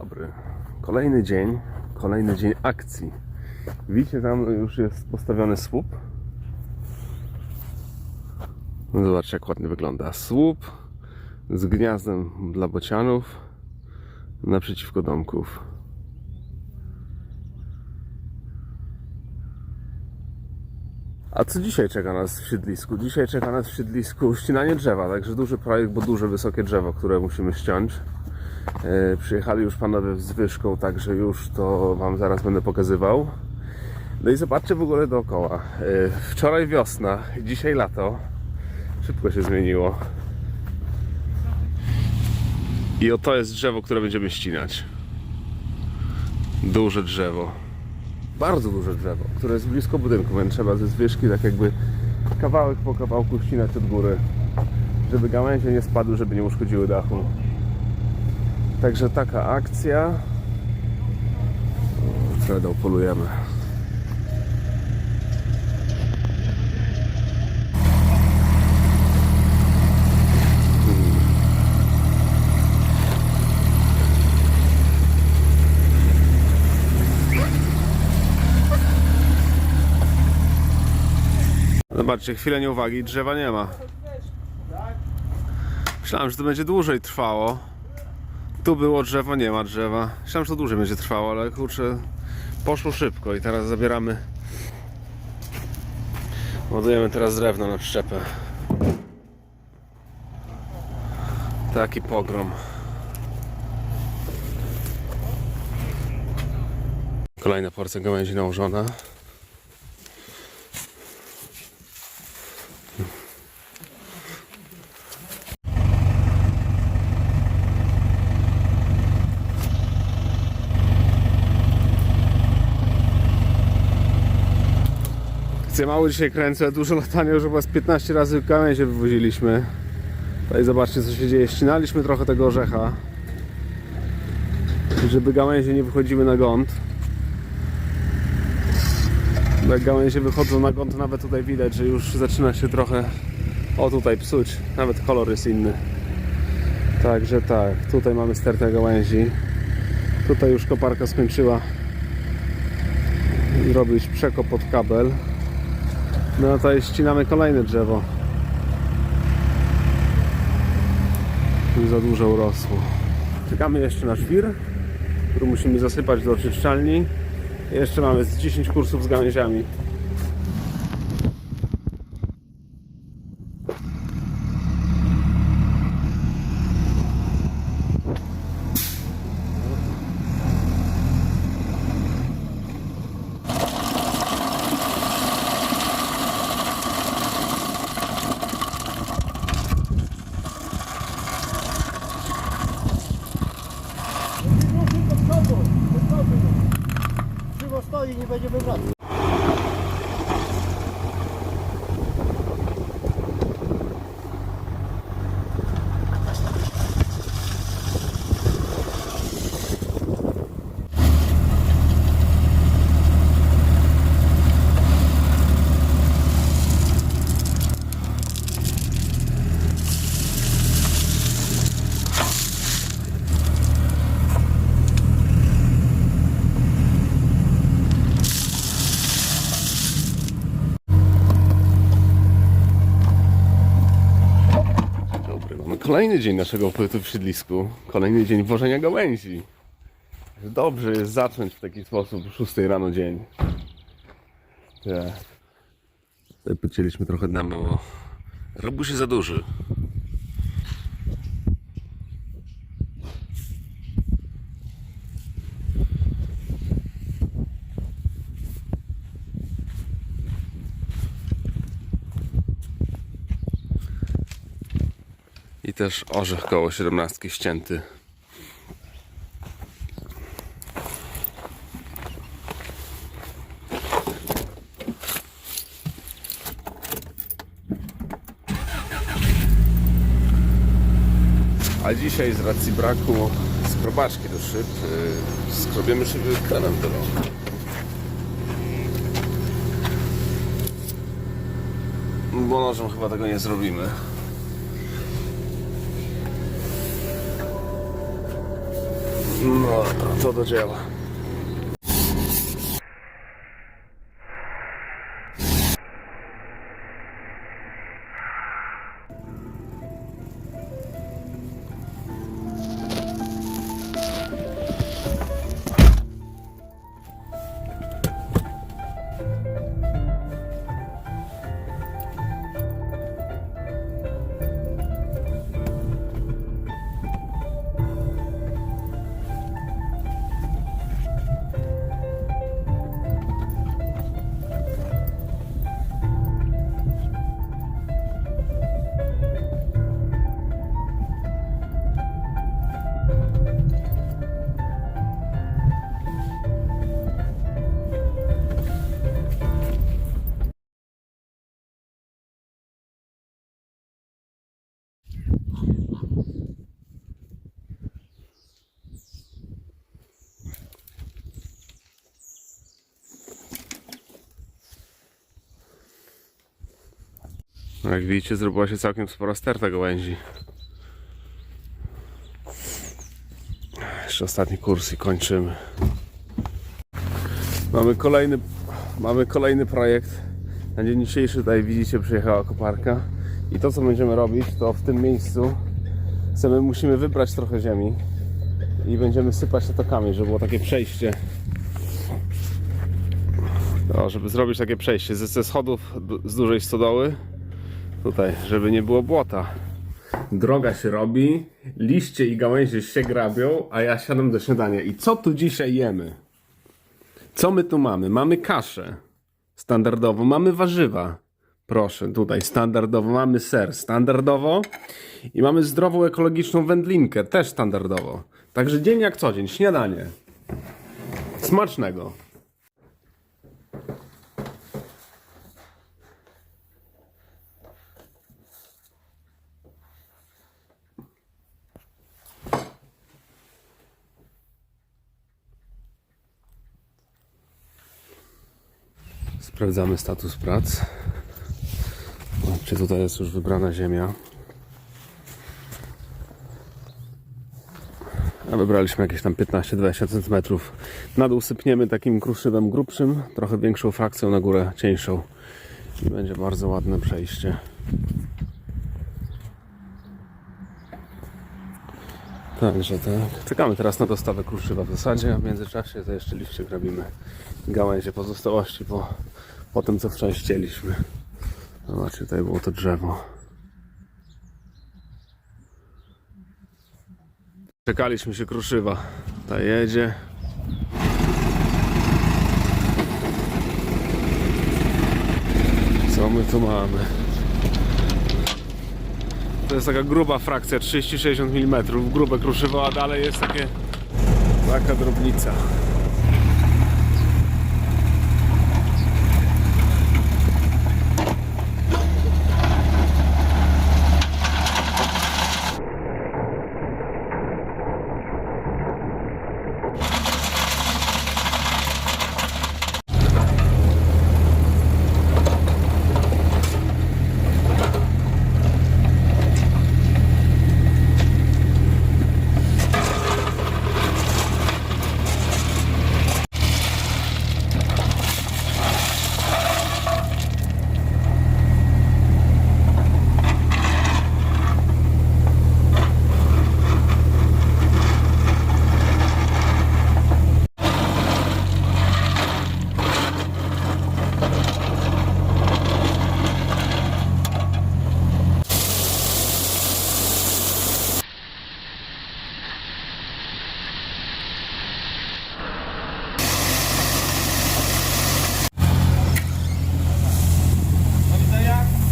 dobry. Kolejny dzień, kolejny dzień akcji. Widzicie, tam już jest postawiony słup. No Zobaczcie, jak ładnie wygląda. Słup z gniazdem dla bocianów naprzeciwko domków. A co dzisiaj czeka nas w siedlisku? Dzisiaj czeka nas w siedlisku ścinanie drzewa, także duży projekt, bo duże, wysokie drzewo, które musimy ściąć. E, Przyjechali już panowie z wyżką, także już to Wam zaraz będę pokazywał. No i zobaczcie w ogóle dookoła. E, Wczoraj wiosna, dzisiaj lato. Szybko się zmieniło. I oto jest drzewo, które będziemy ścinać. Duże drzewo. Bardzo duże drzewo, które jest blisko budynku, więc trzeba ze zwyżki tak jakby kawałek po kawałku ścinać od góry. Żeby gałęzie nie spadły, żeby nie uszkodziły dachu. Także taka akcja. Fredą polujemy. Zobaczcie, chwilę nieuwagi, drzewa nie ma. Myślałem, że to będzie dłużej trwało. Tu było drzewo, nie ma drzewa. Myślałem, że to dłużej będzie trwało, ale kurczę, poszło szybko i teraz zabieramy. Ładujemy teraz drewno na przyczepę. Taki pogrom. Kolejna porcja gałęzi nałożona. Akcję mało dzisiaj kręcę, dużo latania, już chyba z 15 razy gałęzie wywoziliśmy. Tutaj zobaczcie co się dzieje. Ścinaliśmy trochę tego orzecha, żeby gałęzie nie wychodziły na gąd. Jak gałęzie wychodzą na gąd, nawet tutaj widać, że już zaczyna się trochę o tutaj psuć. Nawet kolor jest inny. Także tak, tutaj mamy stertę gałęzi. Tutaj już koparka skończyła robić przekop pod kabel. No tutaj ścinamy kolejne drzewo. Już za dużo urosło. Czekamy jeszcze na żwir, który musimy zasypać do oczyszczalni. Jeszcze mamy z 10 kursów z gałęziami. Stoi, nie będzie wywracał. Dobry, mamy kolejny dzień naszego pobytu w siedlisku. Kolejny dzień wożenia gałęzi. Dobrze jest zacząć w taki sposób 6 rano dzień. Tak. Tutaj trochę dna, bo robił się za duży. I też orzech koło 17 ścięty. A dzisiaj z racji braku skrobaczki do szyb, yy, skrobiemy szyby kremem do rąk. Bo nożem chyba tego nie zrobimy. No, to do dzieła. No, Jak widzicie, zrobiła się całkiem spora sterta gałęzi. Jeszcze ostatni kurs i kończymy. Mamy kolejny, mamy kolejny projekt. Na dzień dzisiejszy tutaj widzicie przyjechała koparka. I to co będziemy robić, to w tym miejscu chcemy, musimy wybrać trochę ziemi i będziemy sypać tokami, żeby było takie przejście. No, żeby zrobić takie przejście ze, ze schodów z dużej stodoły tutaj, żeby nie było błota. Droga się robi, liście i gałęzie się grabią, a ja siadam do śniadania. I co tu dzisiaj jemy? Co my tu mamy? Mamy kaszę standardowo, mamy warzywa. Proszę, tutaj standardowo mamy ser standardowo i mamy zdrową ekologiczną wędlinkę też standardowo. Także dzień jak co dzień, śniadanie. Smacznego. Sprawdzamy status prac. Czy tutaj jest już wybrana ziemia? A wybraliśmy jakieś tam 15-20 cm. Na dół sypniemy takim kruszywem grubszym, trochę większą frakcją, na górę cieńszą. I będzie bardzo ładne przejście. Także tak. Czekamy teraz na dostawę kruszywa w zasadzie, a w międzyczasie to jeszcze liście grabimy gałęzie pozostałości po, po tym, co wczoraj ścieliśmy. Zobaczcie, tutaj było to drzewo. Czekaliśmy się kruszywa. Ta jedzie. Co my tu mamy? To jest taka gruba frakcja, 30-60 mm, grube kruszywo, a dalej jest takie taka drobnica.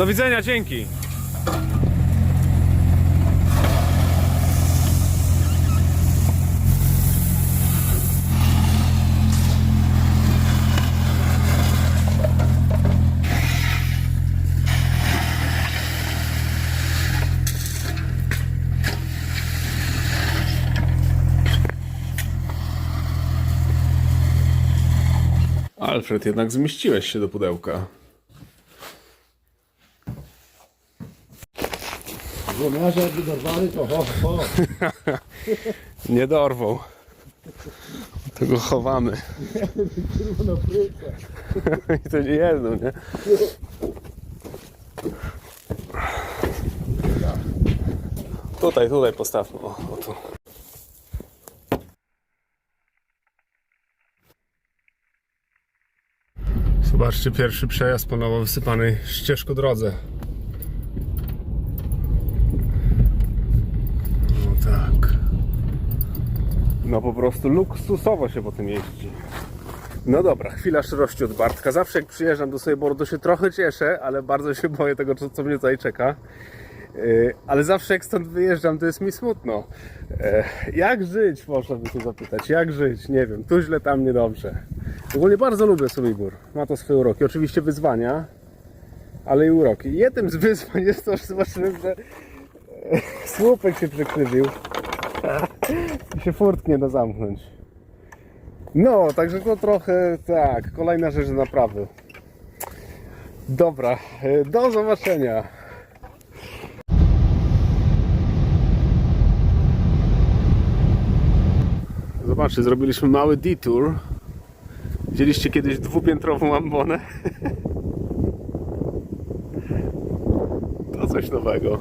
Do widzenia, dzięki. Alfred, jednak zmieściłeś się do pudełka. Żołnierze jakby dorwali, to ho, ho. Nie dorwał. Tego chowamy. Kurwa na pryce. I to nie jedno, nie? Tutaj, tutaj postawmy. O, o tu. Zobaczcie pierwszy przejazd po nowo wysypanej ścieżko drodze. No tak. No po prostu luksusowo się po tym jeździ. No dobra, chwila szczerości od Bartka. Zawsze jak przyjeżdżam do Sojeboru, to się trochę cieszę, ale bardzo się boję tego, co, mnie tutaj czeka. Yy, Ale zawsze jak stąd wyjeżdżam, to jest mi smutno. E, Jak żyć, można by się zapytać. Jak żyć? Nie wiem. Tu źle, tam niedobrze. Ogólnie bardzo lubię Sobibór. Ma to swoje uroki. Oczywiście wyzwania, ale i uroki. Jednym z wyzwań jest to, że zobaczyłem, że słupek się przekrzywił. I się furtki nie da zamknąć. No, także to trochę tak, kolejna rzecz do naprawy. Dobra, e, do zobaczenia. Zobaczcie, zrobiliśmy mały detour. Widzieliście kiedyś dwupiętrową ambonę? To coś nowego.